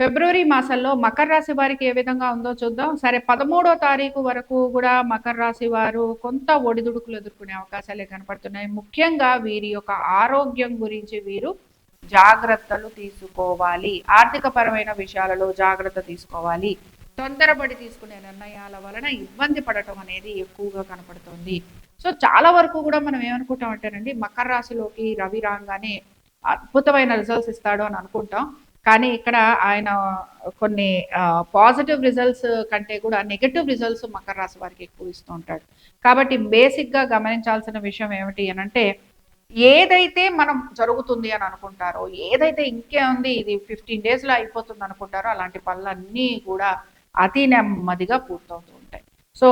ఫిబ్రవరి మాసంలో మకర రాశి వారికి ఏ విధంగా ఉందో చూద్దాం. సరే పదమూడో తారీఖు వరకు కూడా మకర రాశి వారు కొంత ఒడిదుడుకులు ఎదుర్కొనే అవకాశాలే కనపడుతున్నాయి. ముఖ్యంగా వీరి యొక్క ఆరోగ్యం గురించి వీరు జాగ్రత్తలు తీసుకోవాలి. ఆర్థిక పరమైన విషయాలలో జాగ్రత్త తీసుకోవాలి. తొందరపడి తీసుకునే నిర్ణయాల వలన ఇబ్బంది పడటం అనేది ఎక్కువగా కనపడుతుంది. సో చాలా వరకు కూడా మనం ఏమనుకుంటాం అంటేనండి మకర రాశిలోకి రవి రాగానే అద్భుతమైన రిజల్ట్స్ ఇస్తాడు అని అనుకుంటాం. కానీ ఇక్కడ ఆయన కొన్ని పాజిటివ్ రిజల్ట్స్ కంటే కూడా నెగటివ్ రిజల్ట్స్ మకర రాశి వారికి ఎక్కువ ఇస్తూ ఉంటాడు. కాబట్టి బేసిక్గా గమనించాల్సిన విషయం ఏమిటి అని అంటే ఏదైతే మనం జరుగుతుంది అని అనుకుంటారో ఏదైతే ఇంకే ఉంది ఇది ఫిఫ్టీన్ డేస్లో అయిపోతుంది అనుకుంటారో అలాంటి పనులన్నీ కూడా అతి నెమ్మదిగా పూర్తవుతూ ఉంటాయి. సో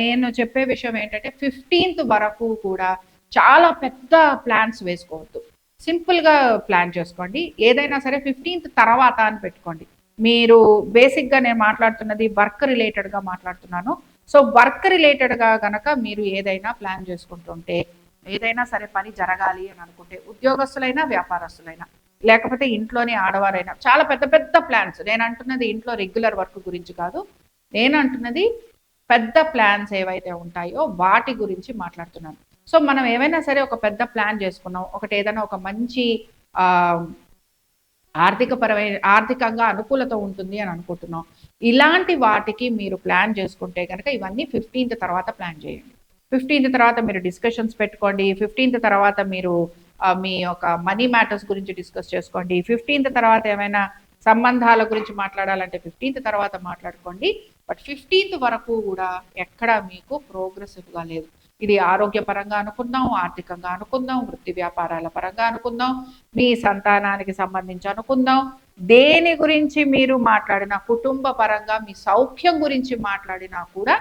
నేను చెప్పే విషయం ఏంటంటే ఫిఫ్టీన్త్ వరకు కూడా చాలా పెద్ద ప్లాన్స్ వేసుకోవద్దు. సింపుల్గా ప్లాన్ చేసుకోండి. ఏదైనా సరే ఫిఫ్టీన్త్ తర్వాత అని పెట్టుకోండి. మీరు బేసిక్గా నేను మాట్లాడుతున్నది వర్క్ రిలేటెడ్గా మాట్లాడుతున్నాను. సో వర్క్ రిలేటెడ్గా గనక మీరు ఏదైనా ప్లాన్ చేసుకుంటుంటే ఏదైనా సరే పని జరగాలి అని అనుకుంటే ఉద్యోగస్తులైనా వ్యాపారస్తులైనా లేకపోతే ఇంట్లోనే ఆడవారైనా చాలా పెద్ద పెద్ద ప్లాన్స్. నేను అంటున్నది ఇంట్లో రెగ్యులర్ వర్క్ గురించి కాదు. నేను అంటున్నది పెద్ద ప్లాన్స్ ఏవైతే ఉంటాయో వాటి గురించి మాట్లాడుతున్నాను. సో మనం ఏమైనా సరే ఒక పెద్ద ప్లాన్ చేసుకున్నాం. ఒకటి ఏదైనా ఒక మంచి ఆర్థిక పరమైన ఆర్థికంగా అనుకూలత ఉంటుంది అని అనుకుంటున్నాం. ఇలాంటి వాటికి మీరు ప్లాన్ చేసుకుంటే కనుక ఇవన్నీ ఫిఫ్టీన్త్ తర్వాత ప్లాన్ చేయండి. ఫిఫ్టీన్త్ తర్వాత మీరు డిస్కషన్స్ పెట్టుకోండి. ఫిఫ్టీన్త్ తర్వాత మీరు మీ యొక్క మనీ మ్యాటర్స్ గురించి డిస్కస్ చేసుకోండి. ఫిఫ్టీన్త్ తర్వాత ఏమైనా సంబంధాల గురించి మాట్లాడాలంటే ఫిఫ్టీన్త్ తర్వాత మాట్లాడుకోండి. బట్ ఫిఫ్టీన్త్ వరకు కూడా ఎక్కడ మీకు ప్రోగ్రెసివ్గా లేదు. ఇది ఆరోగ్యపరంగా అనుకుందాం ఆర్థికంగా అనుకుందాం వృత్తి వ్యాపారాల పరంగా అనుకుందాం మీ సంతానానికి సంబంధించి అనుకుందాం. దేని గురించి మీరు మాట్లాడినా కుటుంబ పరంగా మీ సౌఖ్యం గురించి మాట్లాడినా కూడా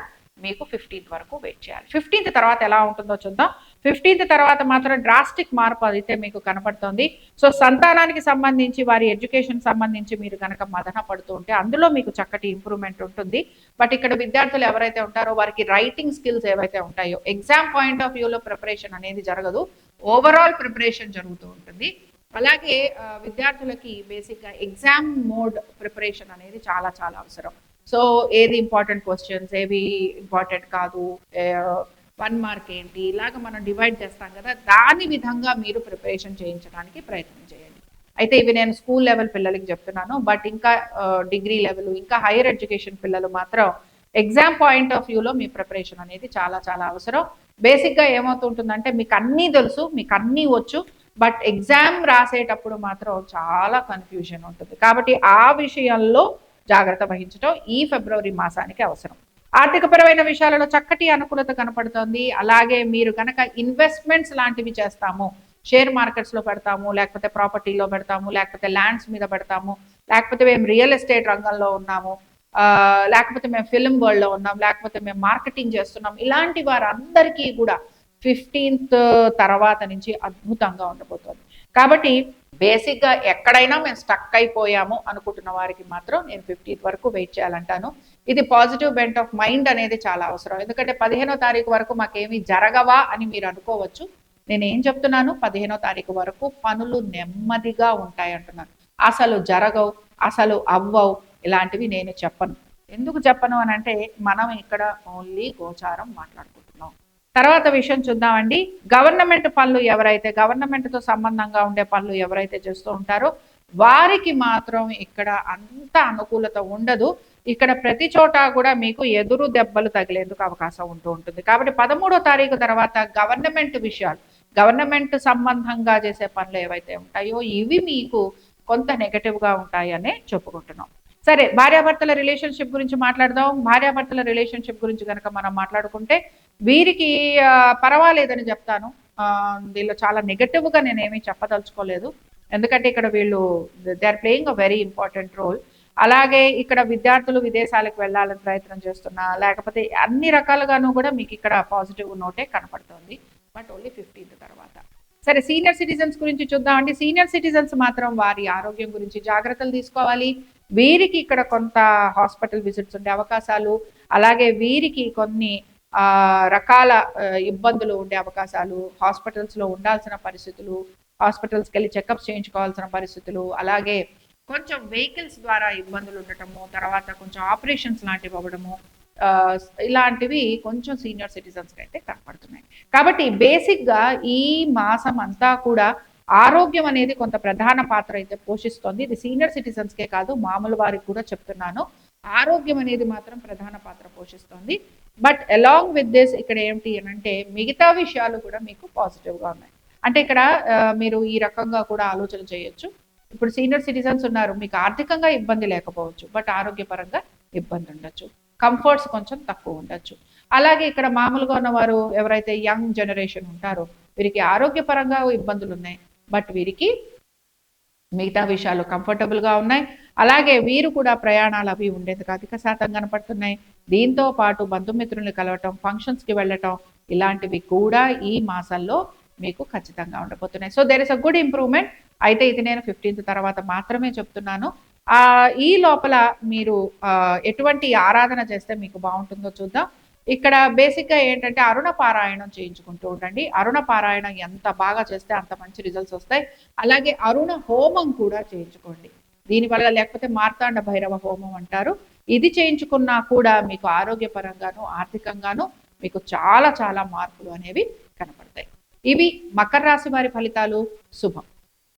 మీకు ఫిఫ్టీన్త్ వరకు వెయిట్ చేయాలి. ఫిఫ్టీన్త్ తర్వాత ఎలా ఉంటుందో చూద్దాం. ఫిఫ్టీన్త్ తర్వాత మాత్రం డ్రాస్టిక్ మార్పు అయితే మీకు కనపడుతుంది. సో సంతానానికి సంబంధించి వారి ఎడ్యుకేషన్ సంబంధించి మీరు కనుక మదన పడుతూ ఉంటే అందులో మీకు చక్కటి ఇంప్రూవ్మెంట్ ఉంటుంది. బట్ ఇక్కడ విద్యార్థులు ఎవరైతే ఉంటారో వారికి రైటింగ్ స్కిల్స్ ఏవైతే ఉంటాయో ఎగ్జామ్ పాయింట్ ఆఫ్ వ్యూలో ప్రిపరేషన్ అనేది జరగదు. ఓవరాల్ ప్రిపరేషన్ జరుగుతూ ఉంటుంది. అలాగే విద్యార్థులకి బేసిక్గా ఎగ్జామ్ మోడ్ ప్రిపరేషన్ అనేది చాలా చాలా అవసరం. సో ఏది ఇంపార్టెంట్ క్వశ్చన్స్ ఏవి ఇంపార్టెంట్ కాదు వన్ మార్క్ ఏంటి ఇలాగ మనం డివైడ్ చేస్తాం కదా దాని విధంగా మీరు ప్రిపరేషన్ చేయించడానికి ప్రయత్నం చేయండి. అయితే ఇవి నేను స్కూల్ లెవెల్ పిల్లలకి చెప్తున్నాను బట్ ఇంకా డిగ్రీ లెవెల్ ఇంకా హైయర్ ఎడ్యుకేషన్ పిల్లలు మాత్రం ఎగ్జామ్ పాయింట్ ఆఫ్ వ్యూలో మీ ప్రిపరేషన్ అనేది చాలా చాలా అవసరం. బేసిక్గా ఏమవుతుంటుందంటే మీకు అన్నీ తెలుసు మీకు అన్నీ వచ్చు బట్ ఎగ్జామ్ రాసేటప్పుడు మాత్రం చాలా కన్ఫ్యూజన్ ఉంటుంది. కాబట్టి ఆ విషయంలో జాగ్రత్త వహించడం ఈ ఫిబ్రవరి మాసానికి అవసరం. ఆర్థికపరమైన విషయాలలో చక్కటి అనుకూలత కనపడుతోంది. అలాగే మీరు కనుక ఇన్వెస్ట్మెంట్స్ లాంటివి చేస్తాము షేర్ మార్కెట్స్లో పెడతాము లేకపోతే ప్రాపర్టీలో పెడతాము లేకపోతే ల్యాండ్స్ మీద పెడతాము లేకపోతే మేము రియల్ ఎస్టేట్ రంగంలో ఉన్నాము లేకపోతే మేము ఫిల్మ్ వరల్డ్లో ఉన్నాం లేకపోతే మేము మార్కెటింగ్ చేస్తున్నాం ఇలాంటి వారందరికీ కూడా ఫిఫ్టీన్త్ తర్వాత నుంచి అద్భుతంగా ఉండబోతోంది. కాబట్టి బేసిక్గా ఎక్కడైనా మేము స్టక్ అయిపోయాము అనుకుంటున్న వారికి మాత్రం నేను ఫిఫ్టీత్ వరకు వెయిట్ చేయాలంటాను. ఇది పాజిటివ్ బెంట్ ఆఫ్ మైండ్ అనేది చాలా అవసరం. ఎందుకంటే పదిహేనో తారీఖు వరకు మాకేమీ జరగవా అని మీరు అనుకోవచ్చు. నేను ఏం చెప్తున్నాను? పదిహేనో తారీఖు వరకు పనులు నెమ్మదిగా ఉంటాయి అంటున్నాను అసలు జరగవు అసలు అవ్వవు ఇలాంటివి నేను చెప్పను. ఎందుకు చెప్పను అని అంటే మనం ఇక్కడ ఓన్లీ గోచారం మాట్లాడుకుంటున్నాం. తర్వాత విషయం చూద్దామండి. గవర్నమెంట్ పనులు ఎవరైతే గవర్నమెంట్తో సంబంధంగా ఉండే పనులు ఎవరైతే చేస్తూ ఉంటారో వారికి మాత్రం ఇక్కడ అంత అనుకూలత ఉండదు. ఇక్కడ ప్రతి చోట కూడా మీకు ఎదురు దెబ్బలు తగిలేందుకు అవకాశం ఉంటూ ఉంటుంది. కాబట్టి పదమూడో తారీఖు తర్వాత గవర్నమెంట్ విషయాలు గవర్నమెంట్ సంబంధంగా చేసే పనులు ఏవైతే ఉంటాయో ఇవి మీకు కొంత నెగటివ్గా ఉంటాయనే చెప్పుకుంటున్నాం. సరే భార్యాభర్తల రిలేషన్షిప్ గురించి మాట్లాడదాం. భార్యాభర్తల రిలేషన్షిప్ గురించి కనుక మనం మాట్లాడుకుంటే వీరికి పర్వాలేదని చెప్తాను. దీనిలో చాలా నెగటివ్గా నేనేమీ చెప్పదలుచుకోలేదు. ఎందుకంటే ఇక్కడ వీళ్ళు they are playing a very important role. అలాగే ఇక్కడ విద్యార్థులు విదేశాలకు వెళ్ళాలని ప్రయత్నం చేస్తున్నా లేకపోతే అన్ని రకాలుగాను కూడా మీకు ఇక్కడ పాజిటివ్ నోటే కనపడుతుంది. బట్ ఓన్లీ ఫిఫ్టీన్త్ తర్వాత. సరే సీనియర్ సిటిజన్స్ గురించి చూద్దామండి. సీనియర్ సిటిజన్స్ మాత్రం వారి ఆరోగ్యం గురించి జాగ్రత్తలు తీసుకోవాలి. వీరికి ఇక్కడ కొంత హాస్పిటల్ విజిట్స్ ఉండే అవకాశాలు అలాగే వీరికి కొన్ని రకాల ఇబ్బందులు ఉండే అవకాశాలు హాస్పిటల్స్లో ఉండాల్సిన పరిస్థితులు హాస్పిటల్స్కి వెళ్ళి చెకప్స్ చేయించుకోవాల్సిన పరిస్థితులు అలాగే కొంచెం వెహికల్స్ ద్వారా ఇబ్బందులు ఉండటము తర్వాత కొంచెం ఆపరేషన్స్ లాంటివి అవ్వడము ఇలాంటివి కొంచెం సీనియర్ సిటిజన్స్కి అయితే కనపడుతున్నాయి. కాబట్టి బేసిక్గా ఈ మాసం అంతా కూడా ఆరోగ్యం అనేది కొంత ప్రధాన పాత్ర అయితే పోషిస్తోంది. ఇది సీనియర్ సిటిజన్స్కే కాదు మామూలు వారికి కూడా చెప్తున్నాను. ఆరోగ్యం అనేది మాత్రం ప్రధాన పాత్ర పోషిస్తోంది. బట్ అలాంగ్ విత్ దిస్ ఇక్కడ ఏమిటి అని అంటే మిగతా విషయాలు కూడా మీకు పాజిటివ్గా ఉన్నాయి. అంటే ఇక్కడ మీరు ఈ రకంగా కూడా ఆలోచన చేయొచ్చు. ఇప్పుడు సీనియర్ సిటిజన్స్ ఉన్నారు మీకు ఆర్థికంగా ఇబ్బంది లేకపోవచ్చు బట్ ఆరోగ్యపరంగా ఇబ్బంది ఉండొచ్చు. కంఫర్ట్స్ కొంచెం తక్కువ ఉండొచ్చు. అలాగే ఇక్కడ మామూలుగా ఉన్నవారు ఎవరైతే యంగ్ జనరేషన్ ఉంటారో వీరికి ఆరోగ్యపరంగా ఇబ్బందులు ఉన్నాయి బట్ వీరికి మిగతా విషయాలు కంఫర్టబుల్గా ఉన్నాయి. అలాగే వీరు కూడా ప్రయాణాలు అవి ఉండేందుకు అధిక శాతం కనపడుతున్నాయి. దీంతో పాటు బంధుమిత్రుల్ని కలవటం ఫంక్షన్స్కి వెళ్ళటం ఇలాంటివి కూడా ఈ మాసంలో మీకు ఖచ్చితంగా ఉండబోతున్నాయి. So there is a good improvement అయితే ఇది నేను ఫిఫ్టీన్త్ తర్వాత మాత్రమే చెప్తున్నాను. ఈ లోపల మీరు ఎటువంటి ఆరాధన చేస్తే మీకు బాగుంటుందో చూద్దాం. ఇక్కడ బేసిక్గా ఏంటంటే అరుణ పారాయణం చేయించుకుంటూ ఉండండి. అరుణ పారాయణం ఎంత బాగా చేస్తే అంత మంచి రిజల్ట్స్ వస్తాయి. అలాగే అరుణ హోమం కూడా చేయించుకోండి. దీనివల్ల లేకపోతే మార్తాండ భైరవ హోమం అంటారు. ఇది చేయించుకున్నా కూడా మీకు ఆరోగ్యపరంగాను ఆర్థికంగాను మీకు చాలా చాలా మార్పులు అనేవి కనపడతాయి. ఇవి మకర రాశి వారి ఫలితాలు. శుభం.